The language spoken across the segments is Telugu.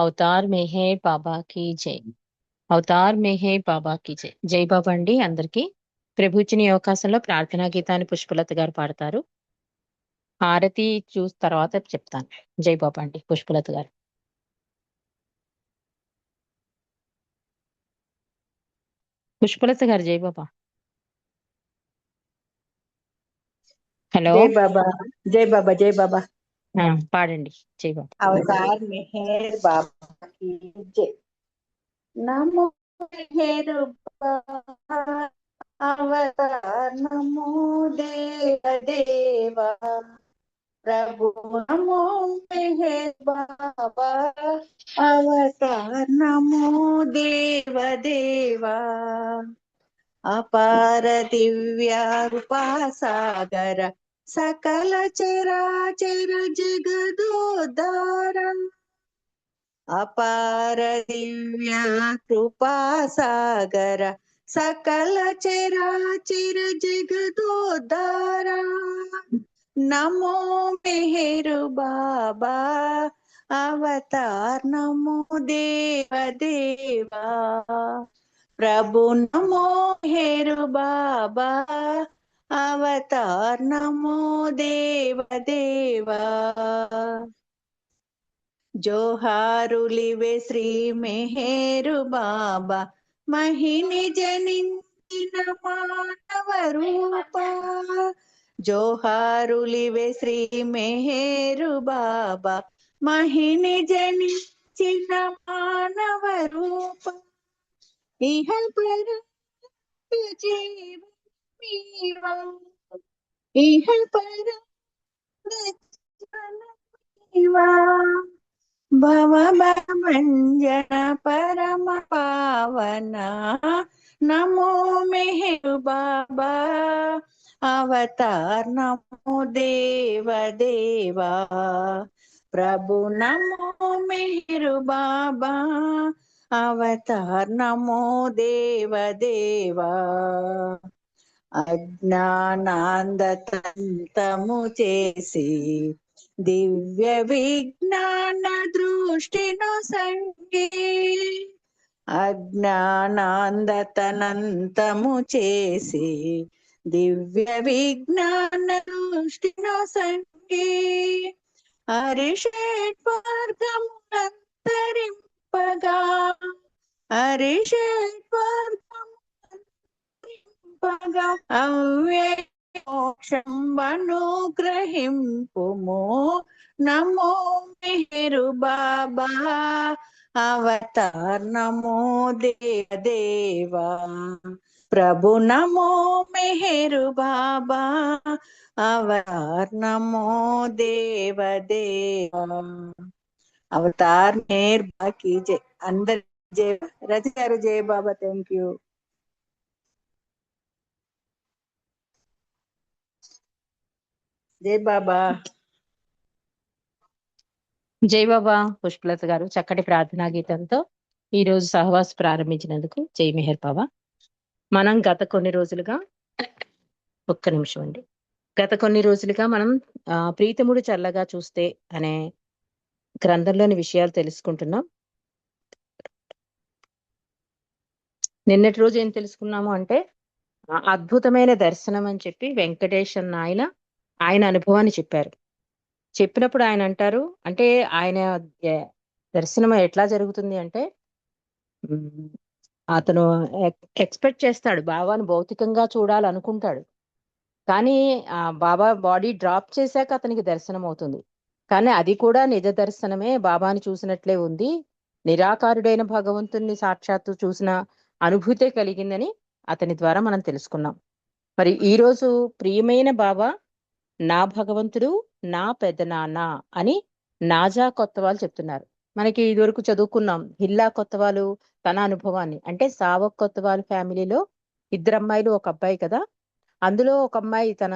అవతార్ మెహే బాబాకి జై. అవతార్ మెహే బాబాకి జై. జై బాబా అండి. అందరికీ ప్రభుత్వం అవకాశంలో ప్రార్థనా గీతాన్ని పుష్పలత గారు పాడతారు. హారతి చూసిన తర్వాత చెప్తాను. జై బాబా అండి. పుష్పలత గారు. పుష్పలత గారు జై బాబా. హలో. జై బాబా. జై బాబా జై బాబా. ఆ, పాడండి జై బాబా अवतार मेहर बाबा की जय नमो मेहर बाबा अवतार नमो देव देवा प्रभु नमो मेहर बाबा अवतार नमो देव देवा अपार दिव्य रूपा సకల చరాచర జగదోదార. అపార దివ్య కృపాసాగర సకల చరాచర జగదోదార. నమో మెహరు బాబా అవతార్ నమో దేవదేవా ప్రభు నమో హేరు బాబా अवतार नमो देव देवा జోహారులివే శ్రీ మెహేరు బాబా మహిని జనించిన మానవ రూప జోహారులివే శ్రీ మెహేరు బాబా మహిని జనించిన మానవ రూప ఇహ పర జీవ మీవా ఇహ పర పరమ పావన నమో మెహరు బాబా అవతార్ నమో దేవదేవా ప్రభు నమో మెహరు బాబా అవతార్ నమో దేవదేవా దేవా అజ్ఞానాందతంతము చేసి దివ్య విజ్ఞాన దృష్టిను సంగే అజ్ఞానాందతనంతము చేసి దివ్య విజ్ఞాన దృష్టిను సంగే హరిషేట్వర్గమునంతరింపగా అరిషేట్ మార్గము మోక్షం అనుగ్రహింపుము నమో మెహరు బాబా అవతార్ నమో దేవ దేవా ప్రభు నమో మెహరు బాబా అవతార్ నమో దేవ దేవా అవతార్ మేర్ బాకి జై అందరి జయ రజ గారు జయ బాబా థ్యాంక్ యూ జై బాబా. జై బాబా పుష్పలత గారు చక్కటి ప్రార్థనా గీతంతో ఈ రోజు సహవాస్ ప్రారంభించినందుకు జై మెహర్ బాబా. మనం గత కొన్ని రోజులుగా ఒక్క నిమిషం అండి. గత కొన్ని రోజులుగా మనం ఆ, ప్రీతముడు చల్లగా చూస్తే అనే గ్రంథంలోని విషయాలు తెలుసుకుంటున్నాం. నిన్నటి రోజు ఏం తెలుసుకున్నాము అంటే అద్భుతమైన దర్శనం అని చెప్పి వెంకటేశ్వర నాయన ఆయన అనుభవాన్ని చెప్పారు. చెప్పినప్పుడు ఆయన అంటారు అంటే ఆయన దర్శనం ఎట్లా జరుగుతుంది అంటే అతను ఎక్స్పెక్ట్ చేస్తాడు బాబాను భౌతికంగా చూడాలనుకుంటాడు. కానీ ఆ బాబా బాడీ డ్రాప్ చేశాక అతనికి దర్శనం అవుతుంది. కానీ అది కూడా నిజ దర్శనమే బాబాని చూసినట్లే ఉంది. నిరాకారుడైన భగవంతుణ్ణి సాక్షాత్తు చూసిన అనుభూతే కలిగిందని అతని ద్వారా మనం తెలుసుకున్నాం. మరి ఈ రోజు ప్రియమైన బాబా నా భగవంతుడు నా పెదనాన్న అని నాజా కొత్తవాళ్ళు చెప్తున్నారు. మనకి ఇదివరకు చదువుకున్నాం హిల్లా కొత్తవాళ్ళు తన అనుభవాన్ని. అంటే సావక్ కొత్తవాళ్ళ ఫ్యామిలీలో ఇద్దరు అమ్మాయిలు ఒక అబ్బాయి కదా. అందులో ఒక అమ్మాయి తన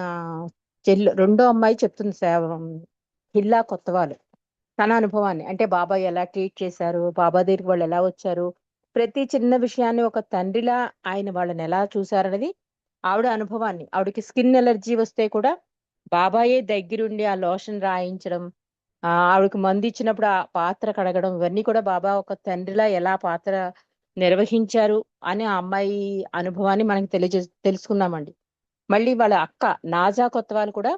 చెల్లు రెండో అమ్మాయి చెప్తుంది సా- హిల్లా కొత్తవాళ్ళు తన అనుభవాన్ని. అంటే బాబా ఎలా ట్రీట్ చేశారు బాబా దగ్గరికి వాళ్ళు ఎలా వచ్చారు ప్రతి చిన్న విషయాన్ని ఒక తండ్రిలా ఆయన వాళ్ళని ఎలా చూశారనేది ఆవిడ అనుభవాన్ని. ఆవిడకి స్కిన్ ఎలర్జీ వస్తే కూడా బాబాయే దగ్గరుండి ఆ లోషన్ రాయించడం ఆవిడకి మంది ఇచ్చినప్పుడు ఆ పాత్ర కడగడం ఇవన్నీ కూడా బాబా ఒక తండ్రిలా ఎలా పాత్ర నిర్వహించారు అని ఆ అమ్మాయి అనుభవాన్ని మనకి తెలియజే తెలుసుకున్నామండి మళ్ళీ వాళ్ళ అక్క నాజా కొత్తవాళ్ళు కూడా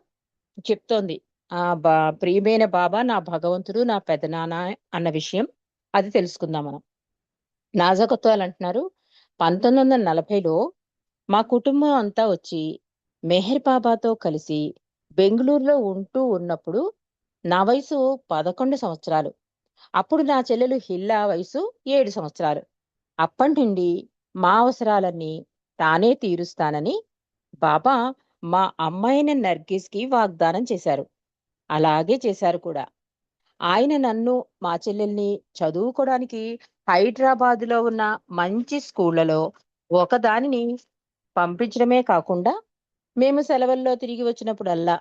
చెప్తోంది ఆ బా ప్రియమైన బాబా నా భగవంతుడు నా పెదనాన్న అన్న విషయం అది తెలుసుకుందాం మనం. నాజా కొత్తవాళ్ళు అంటున్నారు పంతొమ్మిది వందల నలభైలో మా కుటుంబం అంతా వచ్చి మెహర్ బాబాతో కలిసి బెంగళూరులో ఉంటూ ఉన్నప్పుడు నా వయసు పదకొండు సంవత్సరాలు. అప్పుడు నా చెల్లెలు హిల్లా వయసు ఏడు సంవత్సరాలు. అప్పటి నుండి మా అవసరాలన్నీ తానే తీరుస్తానని బాబా మా అమ్మాయిన నర్గిస్కి వాగ్దానం చేశారు. అలాగే చేశారు కూడా. ఆయన నన్ను మా చెల్లెల్ని చదువుకోవడానికి హైదరాబాదులో ఉన్న మంచి స్కూళ్ళలో ఒకదానిని పంపించడమే కాకుండా మేము సెలవుల్లో తిరిగి వచ్చినప్పుడల్లా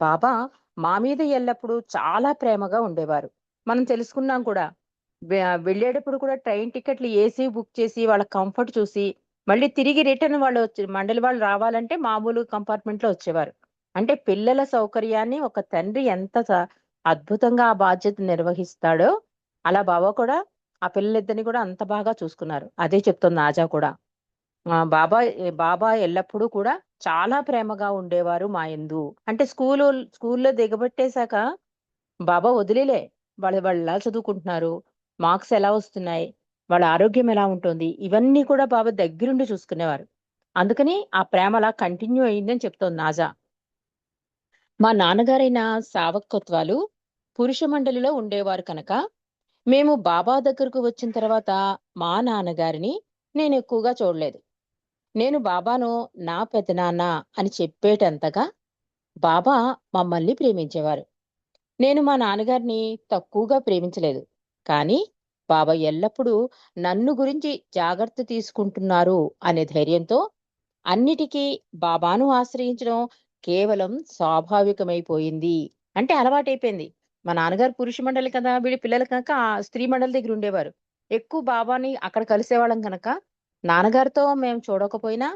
బాబా మా మీద ఎల్లప్పుడూ చాలా ప్రేమగా ఉండేవారు. మనం తెలుసుకున్నాం కూడా. వెళ్ళేటప్పుడు కూడా ట్రైన్ టికెట్లు ఏసీ బుక్ చేసి వాళ్ళ కంఫర్ట్ చూసి మళ్ళీ తిరిగి రిటర్న్ వాళ్ళు వచ్చి మండలి వాళ్ళు రావాలంటే మామూలు కంపార్ట్మెంట్లో వచ్చేవారు. అంటే పిల్లల సౌకర్యాన్ని ఒక తండ్రి ఎంత అద్భుతంగా ఆ బాధ్యత నిర్వహిస్తాడో అలా బాబా కూడా ఆ పిల్లలిద్దరిని కూడా అంత బాగా చూసుకున్నారు. అదే చెప్తుంది ఆజా కూడా. బాబా బాబా ఎల్లప్పుడూ కూడా చాలా ప్రేమగా ఉండేవారు మా యందు. అంటే స్కూలు స్కూల్లో దిగబెట్టేశాక బాబా వదిలేలే వాళ్ళు వాళ్ళు ఎలా చదువుకుంటున్నారు మార్క్స్ ఎలా వస్తున్నాయి వాళ్ళ ఆరోగ్యం ఎలా ఉంటుంది ఇవన్నీ కూడా బాబా దగ్గరుండి చూసుకునేవారు. అందుకని ఆ ప్రేమ అలా కంటిన్యూ అయిందని చెప్తోంది నాజా. మా నాన్నగారైన సావకత్వాలు పురుష మండలిలో ఉండేవారు కనుక మేము బాబా దగ్గరకు వచ్చిన తర్వాత మా నాన్నగారిని నేను ఎక్కువగా చూడలేదు. నేను బాబాను నా పెదనాన్న అని చెప్పేటంతగా బాబా మమ్మల్ని ప్రేమించేవారు. నేను మా నాన్నగారిని తక్కువగా ప్రేమించలేదు. కానీ బాబా ఎల్లప్పుడూ నన్ను గురించి జాగ్రత్త తీసుకుంటున్నారు అనే ధైర్యంతో అన్నిటికీ బాబాను ఆశ్రయించడం కేవలం స్వాభావికమైపోయింది అంటే అలవాటైపోయింది. మా నాన్నగారు పురుష మండలి కదా వీడి పిల్లలు కనుక స్త్రీ మండలి దగ్గర ఉండేవారు. ఎక్కువ బాబాని అక్కడ కలిసేవాళ్ళం కనుక నాన్నగారితో మేము చూడకపోయినా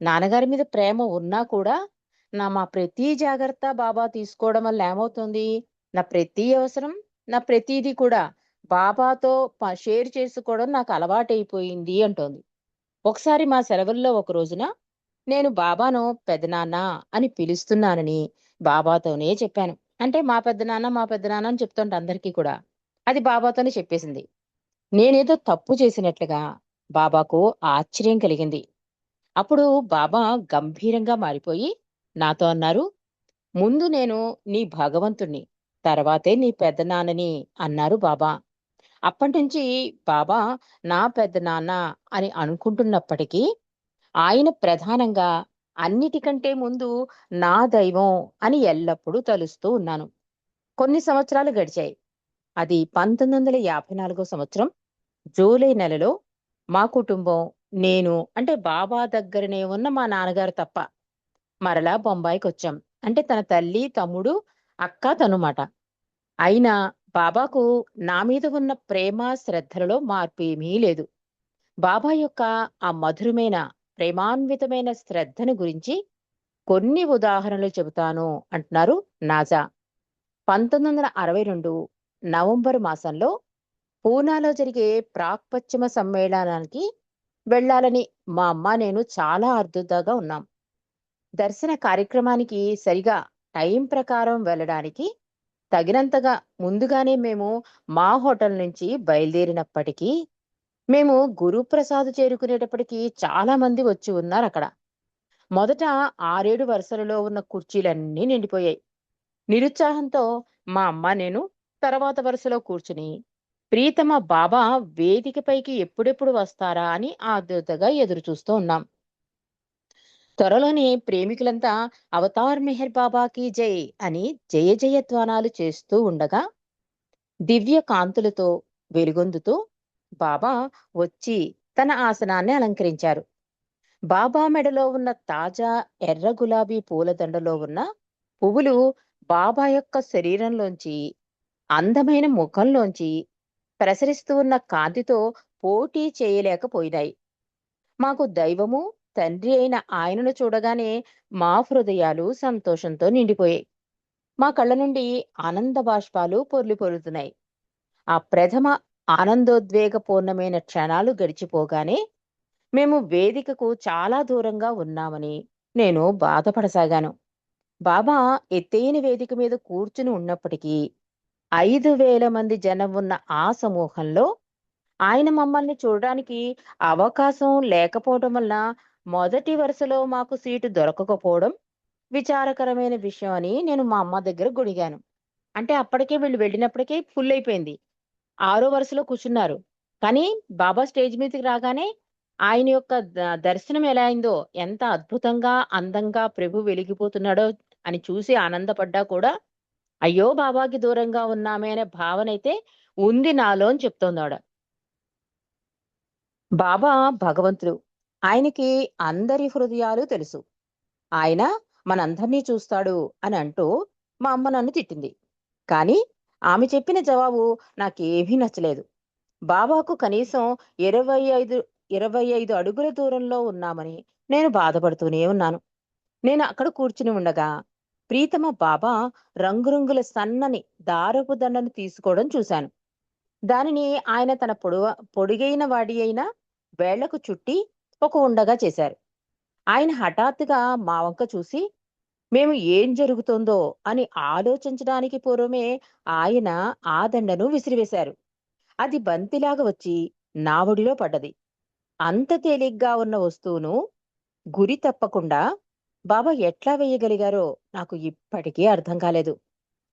నాన్నగారి మీద ప్రేమ ఉన్నా కూడా నా మా ప్రతి జాగ్రత్త బాబా తీసుకోవడం వల్ల ఏమవుతుంది? నా ప్రతి అవసరం నా ప్రతిదీ కూడా బాబాతో షేర్ చేసుకోవడం నాకు అలవాటైపోయింది అంటోంది. ఒకసారి మా సెలవుల్లో ఒక రోజున నేను బాబాను పెదనాన్న అని పిలుస్తున్నానని బాబాతోనే చెప్పాను. అంటే మా పెద్దనాన్న మా పెద్దనాన్న అని చెప్తుంటే అందరికీ కూడా. అది బాబాతోనే చెప్పేసింది. నేనేదో తప్పు చేసినట్లుగా బాబాకు ఆశ్చర్యం కలిగింది. అప్పుడు బాబా గంభీరంగా మారిపోయి నాతో అన్నారు ముందు నేను నీ భగవంతుణ్ణి తర్వాతే నీ పెద్దనాన్నని అన్నారు బాబా. అప్పటినుంచి బాబా నా పెద్దనాన్న అని అనుకుంటున్నప్పటికీ ఆయన ప్రధానంగా అన్నిటికంటే ముందు నా దైవం అని ఎల్లప్పుడూ తలుస్తూ ఉన్నాను. కొన్ని సంవత్సరాలు గడిచాయి. అది పంతొమ్మిది వందల యాభై నాలుగో సంవత్సరం జూలై నెలలో మా కుటుంబం నేను అంటే బాబా దగ్గరనే ఉన్న మా నాన్నగారు తప్ప మరలా బొంబాయికి వచ్చాం అంటే తన తల్లి తమ్ముడు అక్క తనుమాట. అయినా బాబాకు నా మీద ఉన్న ప్రేమ శ్రద్ధలలో మార్పు ఏమీ లేదు. బాబా యొక్క ఆ మధురమైన ప్రేమాన్వితమైన శ్రద్ధను గురించి కొన్ని ఉదాహరణలు చెబుతాను అంటున్నారు నాజా. పంతొమ్మిది వందల అరవై రెండు నవంబర్ మాసంలో పూనాలో జరిగే ప్రాక్పశ్చిమ సమ్మేళనానికి వెళ్ళాలని మా అమ్మ నేను చాలా అర్దుతగా ఉన్నాం. దర్శన కార్యక్రమానికి సరిగా టైం ప్రకారం వెళ్ళడానికి తగినంతగా ముందుగానే మేము మా హోటల్ నుంచి బయలుదేరినప్పటికీ మేము గురుప్రసాద్ చేరుకునేటప్పటికీ చాలా మంది వచ్చి ఉన్నారు అక్కడ. మొదట ఆరేడు వరుసలలో ఉన్న కుర్చీలన్నీ నిండిపోయాయి. నిరుత్సాహంతో మా అమ్మ నేను తర్వాత వరుసలో కూర్చుని ప్రీతమ బాబా వేదికపైకి ఎప్పుడెప్పుడు వస్తారా అని ఆదుర్తగా ఎదురుచూస్తూ ఉన్నాం. త్వరలోనే ప్రేమికులంతా అవతార్ మెహర్ బాబాకి జై అని జయ జయధ్వానాలు చేస్తూ ఉండగా దివ్య కాంతులతో వెలుగొందుతూ బాబా వచ్చి తన ఆసనాన్ని అలంకరించారు. బాబా మెడలో ఉన్న తాజా ఎర్ర గులాబీ పూలదండలో ఉన్న పువ్వులు బాబా యొక్క శరీరంలోంచి అందమైన ముఖంలోంచి ప్రసరిస్తూ ఉన్న కాంతితో పోటీ చేయలేకపోయినాయి. మాకు దైవము తండ్రి అయిన ఆయనను చూడగానే మా హృదయాలు సంతోషంతో నిండిపోయాయి. మా కళ్ళ నుండి ఆనంద బాష్పాలు పొర్లిపొరుతున్నాయి ఆ ప్రథమ ఆనందోద్వేగపూర్ణమైన క్షణాలు గడిచిపోగానే మేము వేదికకు చాలా దూరంగా ఉన్నామని నేను బాధపడసాగాను. బాబా ఎత్తైన వేదిక మీద కూర్చుని ఉన్నప్పటికీ ఐదు వేల మంది జనం ఉన్న ఆ సమూహంలో ఆయన మమ్మల్ని చూడడానికి అవకాశం లేకపోవడం వల్ల మొదటి వరుసలో మాకు సీటు దొరకకపోవడం విచారకరమైన విషయం అని నేను మా అమ్మ దగ్గర గొడిగాను అంటే అప్పటికే వీళ్ళు వెళ్ళినప్పటికే ఫుల్ అయిపోయింది. ఆరో వరుసలో కూర్చున్నారు. కానీ బాబా స్టేజ్ మీదకి రాగానే ఆయన యొక్క దర్శనం ఎలా అయిందో ఎంత అద్భుతంగా అందంగా ప్రభు వెలిగిపోతున్నాడో అని చూసి ఆనందపడ్డా కూడా అయ్యో బాబాకి దూరంగా ఉన్నామే అనే భావన అయితే ఉంది నాలో అని చెప్తోంది ఆవిడ బాబా భగవంతుడు ఆయనకి అందరి హృదయాలు తెలుసు. ఆయన మనందరినీ చూస్తాడు అని అంటూ మా అమ్మ నన్ను తిట్టింది. కానీ ఆమె చెప్పిన జవాబు నాకేమీ నచ్చలేదు. బాబాకు కనీసం ఇరవై ఐదు ఇరవై ఐదు అడుగుల దూరంలో ఉన్నామని నేను బాధపడుతూనే ఉన్నాను. నేను అక్కడ కూర్చుని ఉండగా ప్రీతమ బాబా రంగురంగుల సన్నని దారపు దండను తీసుకోవడం చూశాను. దానిని ఆయన తన పొడువ పొడిగైన వాడి అయిన వేళ్ళకు చుట్టి ఒక ఉండగా చేశారు. ఆయన హఠాత్తుగా మా వంక చూసి మేము ఏం జరుగుతుందో అని ఆలోచించడానికి పూర్వమే ఆయన ఆ దండను విసిరివేశారు. అది బంతిలాగా వచ్చి నావుడిలో పడ్డది. అంత తేలిగ్గా ఉన్న వస్తువును గురి తప్పకుండా బాబా ఎట్లా వేయగలిగారో నాకు ఇప్పటికీ అర్థం కాలేదు.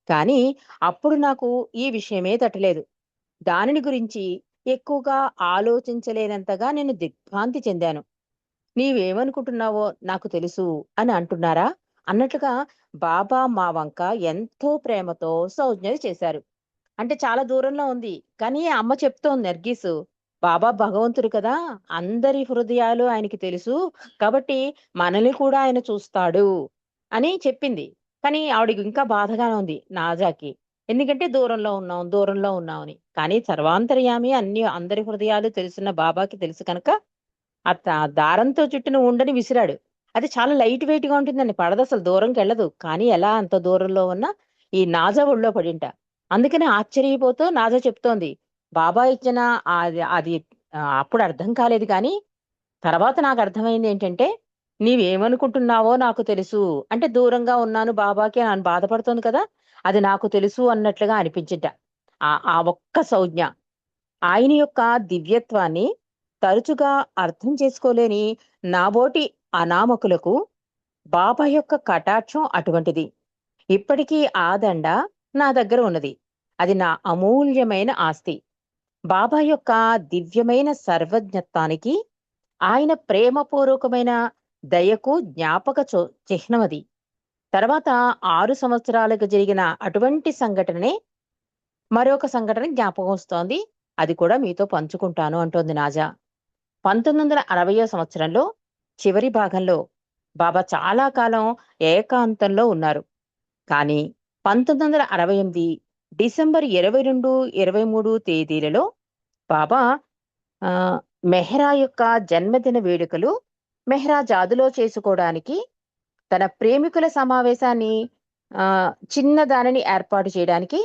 కానీ అప్పుడు నాకు ఈ విషయమే తట్టలేదు. దానిని గురించి ఎక్కువగా ఆలోచించలేనంతగా నేను దిగ్భ్రాంతి చెందాను. నీవేమనుకుంటున్నావో నాకు తెలుసు అని అంటున్నారా? అన్నట్లుగా బాబా మా వంక ఎంతో ప్రేమతో సౌజ్ఞలు చేశారు. అంటే చాలా దూరంలో ఉంది. కానీ అమ్మ చెప్తోంది నర్గీసు బాబా భగవంతుడు కదా! అందరి హృదయాలు ఆయనకి తెలుసు. కాబట్టి మనల్ని కూడా ఆయన చూస్తాడు అని చెప్పింది. కానీ ఆవిడకి ఇంకా బాధగానే ఉంది నాజాకి. ఎందుకంటే దూరంలో ఉన్నాం దూరంలో ఉన్నామని. కానీ సర్వాంతర్యామి అన్ని అందరి హృదయాలు తెలుసున్న బాబాకి తెలుసు కనుక ఆ దారంతో చుట్టిన ఉండని విసిరాడు. అది చాలా లైట్ వెయిట్గా ఉంటుందండి. పడదు అసలు దూరంకి వెళ్ళదు. కానీ ఎలా అంత దూరంలో ఉన్న ఈ నాజా ఒళ్ళో పడింట. అందుకని ఆశ్చర్యపోతూ నాజా చెప్తోంది. బాబా ఇచ్చిన అది అది అప్పుడు అర్థం కాలేదు కానీ తర్వాత నాకు అర్థమైంది ఏంటంటే నీవేమనుకుంటున్నావో నాకు తెలుసు. అంటే దూరంగా ఉన్నాను బాబాకి అని బాధపడుతోంది కదా అది నాకు తెలుసు అన్నట్లుగా అనిపించింట. ఆ ఆ ఒక్క సంజ్ఞ. ఆయన యొక్క దివ్యత్వాన్ని తరచుగా అర్థం చేసుకోలేని నాబోటి అనామకులకు బాబా యొక్క కటాక్షం అటువంటిది. ఇప్పటికీ ఆ దండ నా దగ్గర ఉన్నది. అది నా అమూల్యమైన ఆస్తి. బాబా యొక్క దివ్యమైన సర్వజ్ఞత్వానికి ఆయన ప్రేమపూర్వకమైన దయకు జ్ఞాపక చో- చిహ్నమది తర్వాత ఆరు సంవత్సరాలకు జరిగిన అటువంటి సంఘటననే మరొక సంఘటన జ్ఞాపకం వస్తోంది. అది కూడా మీతో పంచుకుంటాను అంటోంది నాజా. పంతొమ్మిది వందల అరవయో సంవత్సరంలో చివరి భాగంలో బాబా చాలా కాలం ఏకాంతంలో ఉన్నారు. కానీ పంతొమ్మిది వందల అరవై ఎనిమిది డిసెంబర్ ఇరవై రెండు ఇరవై మూడు తేదీలలో బాబా మెహ్రా యొక్క జన్మదిన వేడుకలు మెహ్రా జాదులో చేసుకోవడానికి తన ప్రేమికుల సమావేశాన్ని చిన్నదానిని చిన్న దానిని ఏర్పాటు చేయడానికి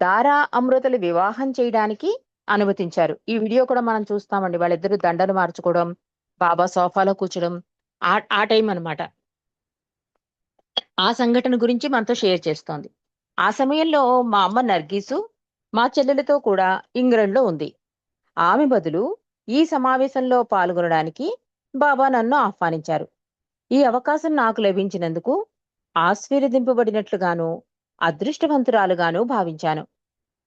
దారా అమృతలు వివాహం చేయడానికి అనుమతించారు. ఈ వీడియో కూడా మనం చూస్తామండి. వాళ్ళిద్దరు దండలు మార్చుకోవడం బాబా సోఫాలో కూర్చోడం ఆ ఆ టైం అనమాట ఆ సంఘటన గురించి మనతో షేర్ చేస్తోంది. ఆ సమయంలో మా అమ్మ నర్గీసు మా చెల్లెలతో కూడా ఇంగ్లండ్లో ఉంది. ఆమె బదులు ఈ సమావేశంలో పాల్గొనడానికి బాబా నన్ను ఆహ్వానించారు. ఈ అవకాశం నాకు లభించినందుకు ఆశీర్వదింపబడినట్లుగాను అదృష్టవంతురాలుగాను భావించాను.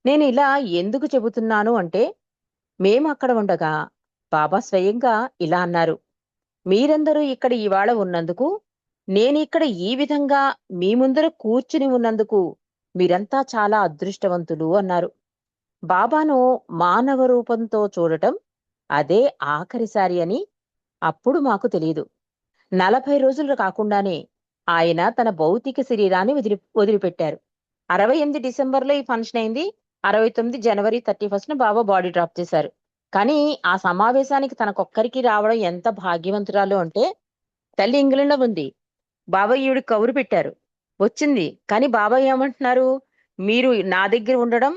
నేను ఇలా ఎందుకు చెబుతున్నాను అంటే మేము అక్కడ ఉండగా బాబా స్వయంగా ఇలా అన్నారు. మీరందరూ ఇక్కడ ఇవాళ ఉన్నందుకు నేను ఇక్కడ ఈ విధంగా మీ ముందర కూర్చుని ఉన్నందుకు మీరంతా చాలా అదృష్టవంతులు అన్నారు. బాబాను మానవ రూపంతో చూడటం అదే ఆఖరిసారి అని అప్పుడు మాకు తెలియదు నలభై రోజులు కాకుండానే ఆయన తన భౌతిక శరీరాన్ని వదిలి వదిలిపెట్టారు. అరవై ఎనిమిది డిసెంబర్లో ఈ ఫంక్షన్ అయింది. అరవై తొమ్మిది జనవరి thirty first Baba body drop చేశారు. కానీ ఆ సమావేశానికి తనకొక్కరికి రావడం ఎంత భాగ్యవంతురాలు అంటే తల్లి ఇంగ్లండ్లో ఉంది. బాబా ఈవిడ కబురు పెట్టారు. వచ్చింది. కానీ బాబాయ్ ఏమంటున్నారు? మీరు నా దగ్గర ఉండడం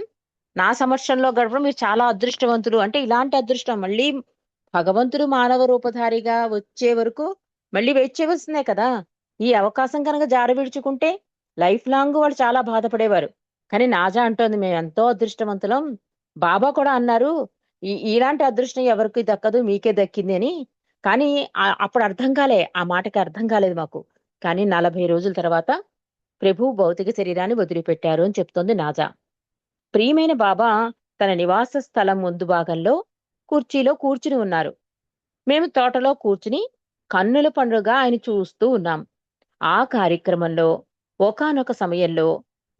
నా సమక్షంలో గడపడం మీరు చాలా అదృష్టవంతులు. అంటే ఇలాంటి అదృష్టం. మళ్ళీ భగవంతుడు మానవ రూపధారిగా వచ్చే వరకు మళ్ళీ వెయిట్ చేయవలసిందే కదా. ఈ అవకాశం కనుక జార విడుచుకుంటే లైఫ్ లాంగ్ వాళ్ళు చాలా బాధపడేవారు. కానీ నాజా అంటోంది మేము ఎంతో అదృష్టవంతులం. బాబా కూడా అన్నారు ఈ ఇలాంటి అదృష్టం ఎవరికి దక్కదు మీకే దక్కింది అని. కానీ అప్పుడు అర్థం కాలే. ఆ మాటకి అర్థం కాలేదు మాకు. కానీ నలభై రోజుల తర్వాత ప్రభు భౌతిక శరీరాన్ని వదిలిపెట్టారు అని చెప్తోంది నాజా. ప్రియమైన బాబా తన నివాస స్థలం ముందు భాగంలో కుర్చీలో కూర్చుని ఉన్నారు. మేము తోటలో కూర్చుని కన్నుల పండుగ ఆయన చూస్తూ ఉన్నాం. ఆ కార్యక్రమంలో ఒకానొక సమయంలో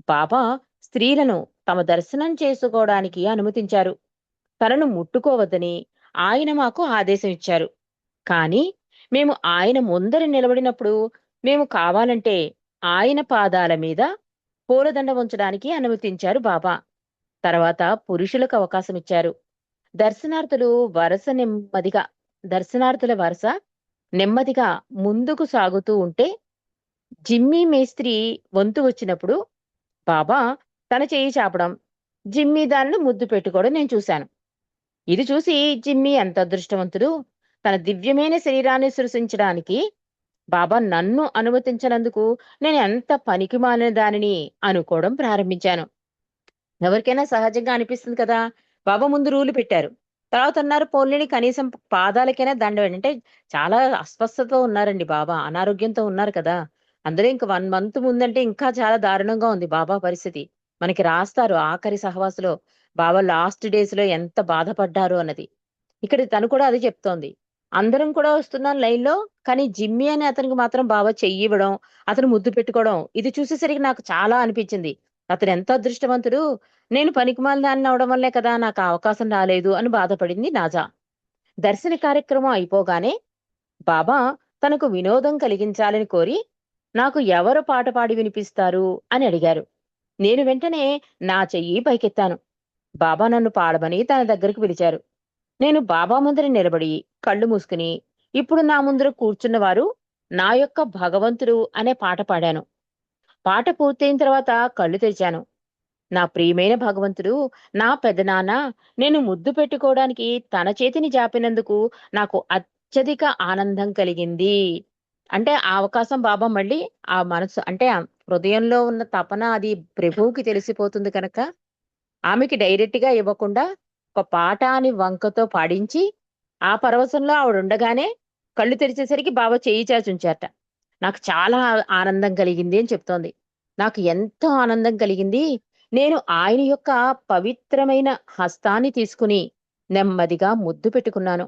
బాబా స్త్రీలను తమ దర్శనం చేసుకోవడానికి అనుమతించారు. తనను ముట్టుకోవద్దని ఆయన మాకు ఆదేశం ఇచ్చారు. కానీ మేము ఆయన ముందర నిలబడినప్పుడు మేము కావాలంటే ఆయన పాదాల మీద పూలదండ ఉంచడానికి అనుమతించారు బాబా. తర్వాత పురుషులకు అవకాశం ఇచ్చారు. దర్శనార్థులు వరుస నెమ్మదిగా దర్శనార్థుల వరుస నెమ్మదిగా ముందుకు సాగుతూ ఉంటే జిమ్మీ మేస్త్రి వంతు వచ్చినప్పుడు బాబా తన చేయి చాపడం జిమ్మీ దానిని ముద్దు పెట్టుకోవడం నేను చూశాను. ఇది చూసి జిమ్మీ ఎంత అదృష్టవంతుడు తన దివ్యమైన శరీరాన్ని సృష్టించడానికి బాబా నన్ను అనుమతించినందుకు నేను ఎంత పనికి మాలిన దానిని అనుకోవడం ప్రారంభించాను. ఎవరికైనా సహజంగా అనిపిస్తుంది కదా? బాబా ముందు రూలు పెట్టారు. తర్వాత ఉన్నారు పోలిని కనీసం పాదాలకైనా దండ అంటే చాలా అస్వస్థతో ఉన్నారండి బాబా అనారోగ్యంతో ఉన్నారు కదా. అందులో ఇంక వన్ మంత్ ముందంటే ఇంకా చాలా దారుణంగా ఉంది బాబా పరిస్థితి. మనకి రాస్తారు ఆఖరి సహవాసులో బాబా లాస్ట్ డేస్లో ఎంత బాధపడ్డారు అన్నది. ఇక్కడ తను కూడా అది చెప్తోంది. అందరం కూడా వస్తున్నాం లైన్లో కానీ జిమ్మి అని అతనికి మాత్రం బాబా చెయ్యి ఇవ్వడం అతను ముద్దు పెట్టుకోవడం ఇది చూసేసరికి నాకు చాలా అనిపించింది. అతను ఎంత అదృష్టవంతుడు నేను పనికిమాలిన దాన్ని అవడం వల్లే కదా నాకు అవకాశం రాలేదు అని బాధపడింది నాజా. దర్శన కార్యక్రమం అయిపోగానే బాబా తనకు వినోదం కలిగించాలని కోరి నాకు ఎవరు పాట పాడి వినిపిస్తారు అని అడిగారు. నేను వెంటనే నా చెయ్యి పైకెత్తాను. బాబా నన్ను పాడమని తన దగ్గరకు పిలిచారు. నేను బాబా ముందర నిలబడి కళ్ళు మూసుకుని ఇప్పుడు నా ముందర కూర్చున్న వారు నా యొక్క భగవంతుడు అనే పాట పాడాను. పాట పూర్తయిన తర్వాత కళ్ళు తెరిచాను. నా ప్రియమైన భగవంతుడు నా పెదనాన్న నేను ముద్దు పెట్టుకోవడానికి తన చేతిని జాపినందుకు నాకు అత్యధిక ఆనందం కలిగింది. అంటే ఆ అవకాశం బాబా మళ్ళీ ఆ మనసు అంటే హృదయంలో ఉన్న తపన అది ప్రభువుకి తెలిసిపోతుంది కనుక ఆమెకి డైరెక్ట్గా ఇవ్వకుండా ఒక పాట అని వంకతో పాడించి ఆ పరవశంలో ఆవిడ ఉండగానే కళ్ళు తెరిచేసరికి బాబా చేయి చాచుంచారట. నాకు చాలా ఆనందం కలిగింది అని చెప్తోంది. నాకు ఎంతో ఆనందం కలిగింది. నేను ఆయన యొక్క పవిత్రమైన హస్తాన్ని తీసుకుని నెమ్మదిగా ముద్దు పెట్టుకున్నాను.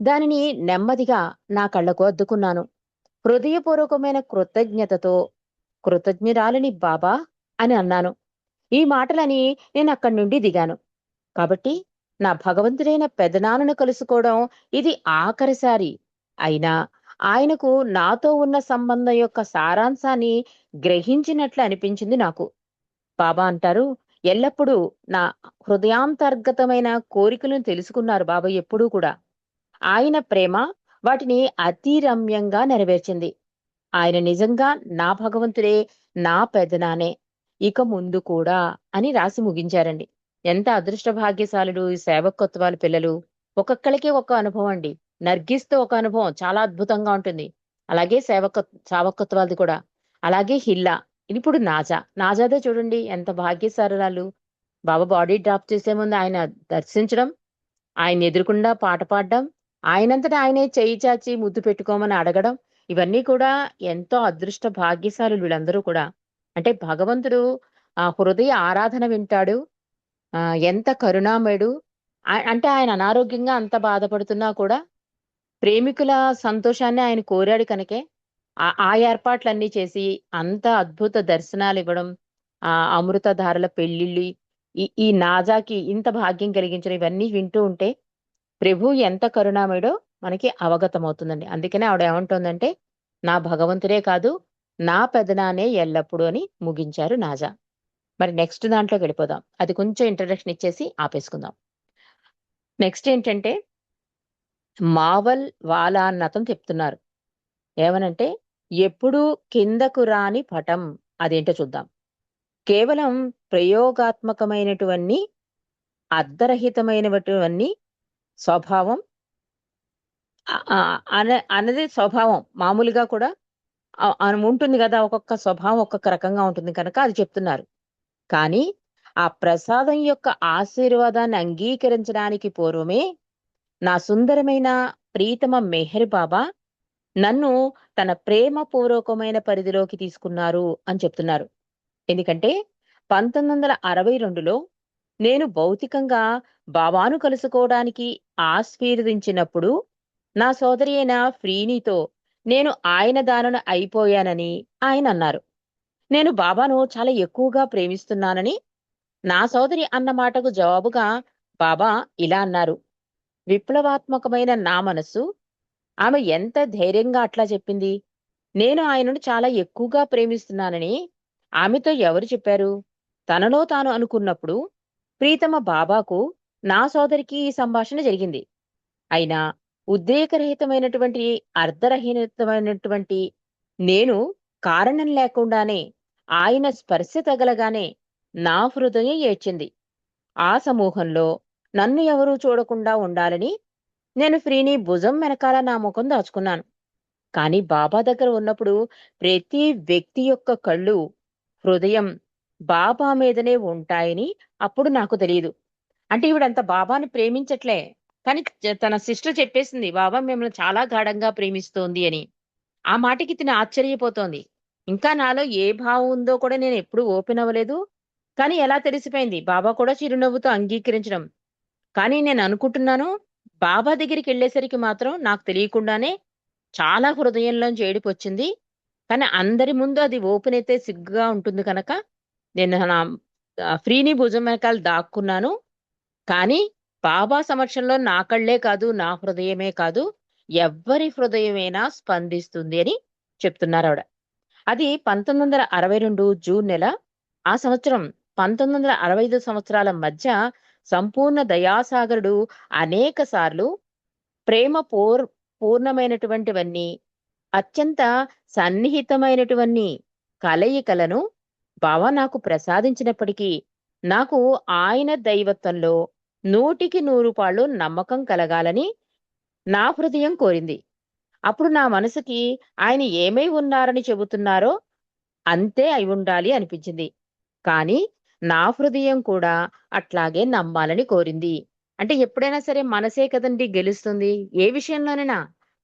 దానిని నెమ్మదిగా నా కళ్ళకు అద్దుకున్నాను. హృదయపూర్వకమైన కృతజ్ఞతతో కృతజ్ఞురాలిని బాబా అని అన్నాను. ఈ మాటలని నేను అక్కడి నుండి దిగాను. కాబట్టి నా భగవంతుడైన పెదనాన్నను కలుసుకోవడం ఇది ఆఖరిసారి అయినా ఆయనకు నాతో ఉన్న సంబంధం యొక్క సారాంశాన్ని గ్రహించినట్లు అనిపించింది నాకు. బాబా అంటారు ఎల్లప్పుడూ నా హృదయాంతర్గతమైన కోరికలను తెలుసుకున్నారు బాబా ఎప్పుడూ కూడా. ఆయన ప్రేమ వాటిని అతి రమ్యంగా నెరవేర్చింది. ఆయన నిజంగా నా భగవంతుడే నా పెదనానే ఇక ముందు కూడా అని రాసి ముగించారండి. ఎంత అదృష్ట భాగ్యశాలుడు ఈ సేవకత్వాల పిల్లలు? ఒక్కొక్కరికి ఒక అనుభవం అండి. నర్గిస్తో ఒక అనుభవం చాలా అద్భుతంగా ఉంటుంది. అలాగే సేవక సేవకత్వాలది కూడా. అలాగే హిల్లా. ఇప్పుడు నాజా. నాజాదే చూడండి ఎంత భాగ్యశాలురాలు. బాబా బాడీ డ్రాప్ చేసే ముందు ఆయన దర్శించడం ఆయన ఎదురుకుండా పాట పాడడం ఆయనంతటా ఆయనే చేయి చాచి ముద్దు పెట్టుకోమని అడగడం ఇవన్నీ కూడా ఎంతో అదృష్ట భాగ్యశాలులు వీళ్ళందరూ కూడా. అంటే భగవంతుడు ఆ హృదయ ఆరాధన వింటాడు. ఆ ఎంత కరుణామయుడు. అంటే ఆయన అనారోగ్యంగా అంత బాధపడుతున్నా కూడా ప్రేమికుల సంతోషాన్ని ఆయన కోరాడు కనుకే. ఆ- ఆ ఏర్పాట్లన్నీ చేసి అంత అద్భుత దర్శనాలు ఇవ్వడం ఆ అమృతధారల పెళ్ళిళ్ళు ఈ ఈ నాజాకి ఇంత భాగ్యం కలిగించిన ఇవన్నీ వింటూ ఉంటే ప్రభు ఎంత కరుణామయుడో మనకి అవగతమవుతుందండి. అందుకనే ఆవిడ ఏమంటుందంటే నా భగవంతుడే కాదు నా పెదనానే ఎల్లప్పుడూ అని ముగించారు నాజా. మరి నెక్స్ట్ దాంట్లోకి వెళ్ళిపోదాం. అది కొంచెం ఇంట్రడక్షన్ ఇచ్చేసి ఆపేసుకుందాం. నెక్స్ట్ ఏంటంటే మావల్ వాలా అన్నతం చెప్తున్నారు. ఏమనంటే ఎప్పుడూ కిందకు రాని పటం అదేంటో చూద్దాం. కేవలం ప్రయోగాత్మకమైనటువన్నీ అర్ధరహితమైనటువంటి స్వభావం అన అన్నది స్వభావం. మామూలుగా కూడా ఉంటుంది కదా ఒక్కొక్క స్వభావం ఒక్కొక్క రకంగా ఉంటుంది కనుక అది చెప్తున్నారు. కానీ ఆ ప్రసాదం యొక్క ఆశీర్వాదాన్ని అంగీకరించడానికి పూర్వమే నా సుందరమైన ప్రీతమ మెహర్ బాబా నన్ను తన ప్రేమ పూర్వకమైన పరిధిలోకి తీసుకున్నారు అని చెప్తున్నారు. ఎందుకంటే పంతొమ్మిది వందల అరవై రెండులో నేను భౌతికంగా బాబాను కలుసుకోవడానికి ఆస్వీర్దించినప్పుడు నా సోదరి అయిన ఫ్రీనీతో నేను ఆయన దానను అయిపోయానని ఆయన అన్నారు. నేను బాబాను చాలా ఎక్కువగా ప్రేమిస్తున్నానని నా సోదరి అన్న మాటకు జవాబుగా బాబా ఇలా అన్నారు. విప్లవాత్మకమైన నా మనస్సు ఆమె ఎంత ధైర్యంగా అట్లా చెప్పింది? నేను ఆయనను చాలా ఎక్కువగా ప్రేమిస్తున్నానని ఆమెతో ఎవరు చెప్పారు? తనలో తాను అనుకున్నప్పుడు ప్రీతమ బాబాకు నా సోదరికి ఈ సంభాషణ జరిగింది. అయినా ఉద్రేకరహితమైనటువంటి అర్ధరహితమైనటువంటి నేను కారణం లేకుండానే ఆయన స్పర్శ తగలగానే నా హృదయం ఏడ్చింది. ఆ సమూహంలో నన్ను ఎవరూ చూడకుండా ఉండాలని నేను ఫ్రీని భుజం వెనకాల నా ముఖం దాచుకున్నాను. కానీ బాబా దగ్గర ఉన్నప్పుడు ప్రతి వ్యక్తి యొక్క కళ్ళు హృదయం బాబా మీదనే ఉంటాయని అప్పుడు నాకు తెలియదు అంటే ఈవిడంత బాబాని ప్రేమించట్లే. కానీ తన సిస్టర్ చెప్పేసింది బాబా మిమ్మల్ని చాలా గాఢంగా ప్రేమిస్తోంది అని. ఆ మాటకి తిని ఆశ్చర్యపోతోంది. ఇంకా నాలో ఏ భావం ఉందో కూడా నేను ఎప్పుడూ ఓపెన్ అవ్వలేదు. కానీ ఎలా తెలిసిపోయింది? బాబా కూడా చిరునవ్వుతో అంగీకరించడం. కానీ నేను అనుకుంటున్నాను బాబా దగ్గరికి వెళ్ళేసరికి మాత్రం నాకు తెలియకుండానే చాలా హృదయంలోంచి ఏడుపు వచ్చింది. కానీ అందరి ముందు అది ఓపెన్ అయితే సిగ్గుగా ఉంటుంది కనుక నేను నా ఫ్రీని భుజం వెనకాల దాక్కున్నాను. కానీ బాబా సమక్షంలో నా కళ్ళే కాదు నా హృదయమే కాదు ఎవ్వరి హృదయమైనా స్పందిస్తుంది అని చెప్తున్నారు ఆవిడ. అది పంతొమ్మిది వందల అరవై రెండు జూన్ నెల. ఆ సంవత్సరం పంతొమ్మిది వందల అరవై ఐదు సంవత్సరాల మధ్య సంపూర్ణ దయాసాగరుడు అనేక సార్లు ప్రేమ పూర్ పూర్ణమైనటువంటివన్నీ అత్యంత సన్నిహితమైనటువంటి కలయికలను బావ నాకు ప్రసాదించినప్పటికీ నాకు ఆయన దైవత్వంలో నూటికి నూరు పాళ్ళు నమ్మకం కలగాలని నా హృదయం కోరింది. అప్పుడు నా మనసుకి ఆయన ఏమై ఉన్నారని చెబుతున్నారో అంతే అయి ఉండాలి అనిపించింది. కానీ నా హృదయం కూడా అట్లాగే నమ్మాలని కోరింది. అంటే ఎప్పుడైనా సరే మనసే కదండి గెలుస్తుంది. ఏ విషయంలోనైనా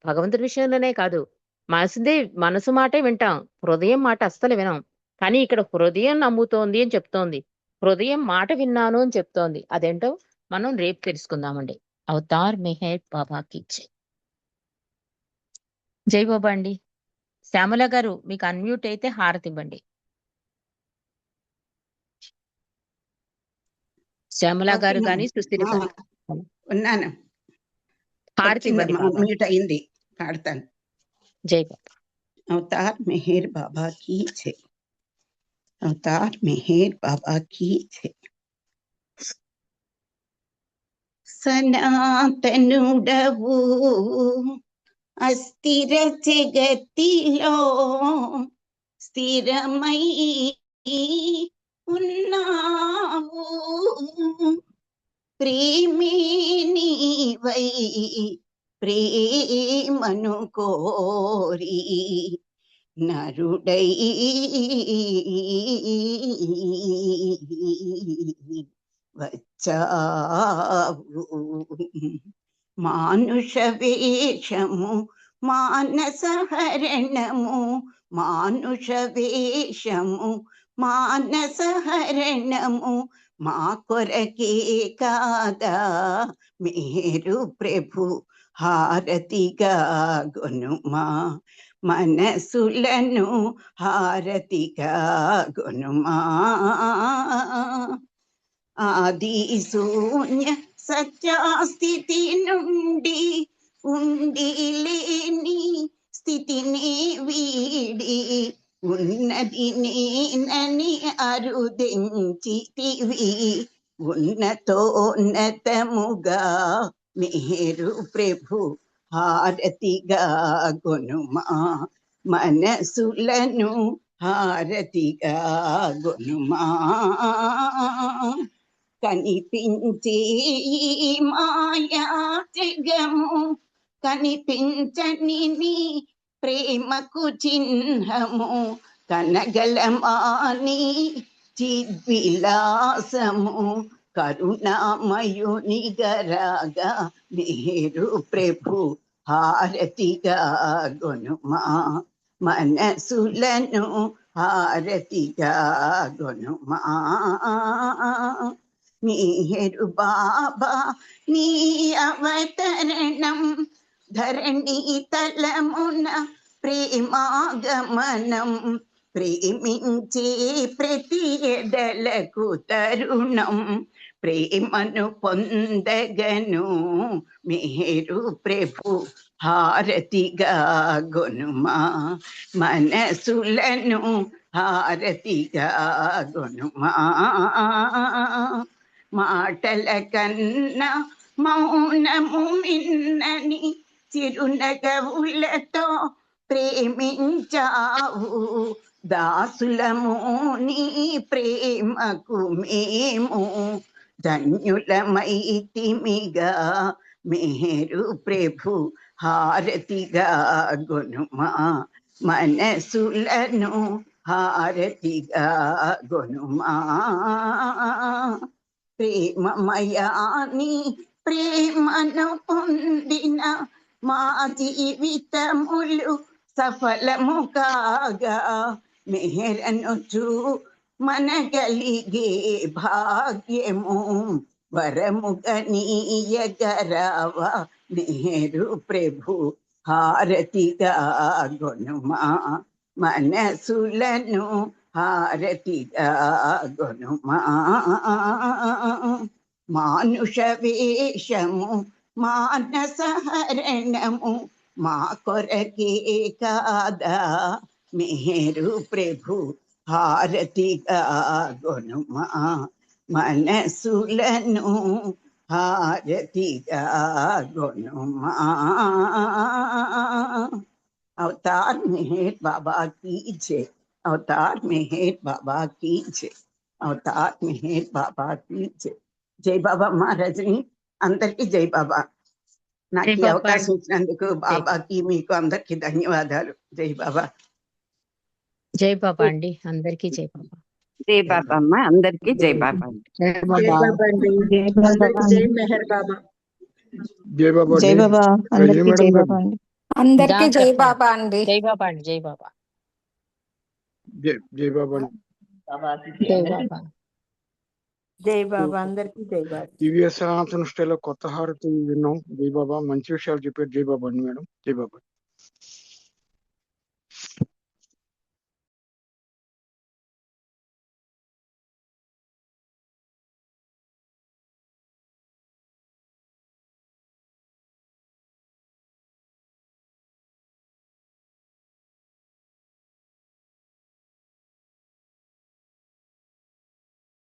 భగవంతుడి విషయంలోనే కాదు. మనసుదే మనసు మాటే వింటాం. హృదయం మాట అస్సలు వినం. కానీ ఇక్కడ హృదయం నమ్ముతోంది అని చెప్తోంది. హృదయం మాట విన్నాను అని చెప్తోంది. అదేంటో మనం రేపు తెలుసుకుందామండి. అవతార్ మెహేర్ బాబా జై. జై బాబా అండి. శ్యామల గారు మీకు అన్మ్యూట్ అయితే హారతి ఇవ్వండి శ్యామల గారు కానీ సుస్థిర ఉన్నాను. హారతి అన్మ్యూట్ అయింది పాడతాను. జై బాబా. అవతార్ మెహేర్ బాబా కీ జై. అవతార్ మెహేర్ బాబా కీ జై. సనాతనుడవు అస్థిర జగతిలో స్థిరమై ఉన్నావు ప్రేమే నీవై ప్రేమను కోరి నరుడై వచ్చావు మానుష వేషము మానస హరణము మానుష వేషము మానస హరణము మా కొరకే కాదా మేరు ప్రభు హారతిగా గొనుమా మనసులను హారతిగా గొనుమా ఆది శూన్య సత్యాస్థితి నుండి ఉండి లేని స్థితిని వీడి ఉన్నది నేనని అరుదించితివి ఉన్నతోన్నతముగా మేరు ప్రభు హారతిగా గొనుమా మనసులను హారతిగా గొనుమా కనిపించే ఈ మాయా జగము కనిపించని నీ ప్రేమకు చిహ్నము కనగలమాని చిద్విలాసము కరుణామయుని గరాగా నేరు ప్రభు హారతిగా గొనుమా మనసులను హారతిగా గొనుమా నీరు బాబా నీ అవతరణం ధరణి తలమున ప్రేమాగమనం ప్రేమించే ప్రతి ఎడలకు తరుణం ప్రేమను పొందగను మీరు ప్రభు హారతిగా గొనుమా మనసులను హారతిగా గొనుమా మాటల కన్నా మౌనము మిన్నని చిరునగవులతో ప్రేమించావు. దాసులము నీ ప్రేమకు మేము ధన్యులమైతిమిగా. మేరు ప్రభు హారతిగా గొనుమా. మనసులను హారతిగా గొనుమా. ప్రేమమయాని ప్రేమను పొందిన మా జీవితములు సఫలము కాగా మేరను మెహరనుచు మనగలిగే భాగ్యము వరముగనీయగరావ నేరు ప్రభు హారతిగా గుణమా మనసులను ഭാരതി മാനുഷവേഷമു മാനസഹരണമു മാ കൊരകേ കാദ മേരു പ്രഭു ഭാരതി ഗുണമ മനസുലനു ഭാരതി ഗുണമ അവതാർ മേ ബാബാ കീ ജയ अवतार मेहर बाबा की जय అవతార్ మెహర్ బాబా की జై జై బాబా మహారాజుని అందరికి జై బాబా నాకు జై ఈ బాబా. అవకాశం ఇచ్చినందుకు బాబాకి మీకు అందరికి ధన్యవాదాలు జై బాబా జై బాబా అండి అందరికీ జై బాబా జై బాబా అమ్మ అందరికి జై బాబా జై బాబా అండి అందరికీ జై మెహర్ బాబా జై బాబా జై బాబా అందరికీ మేడం జై గారు. బాబా అండి అందరికీ జై జాగ్రత్త. బాబా అండి జై బాబా అండి జై బాబా జై బాబా జై బాబా. జై బాబా అందరికీ జై బాబా దివ్య సనాతన స్టైల్లో కొత్త హారతి విన్నాం. జై బాబా మంచి విషయాలు చెప్పారు జై బాబా అండి మేడం. జై బాబా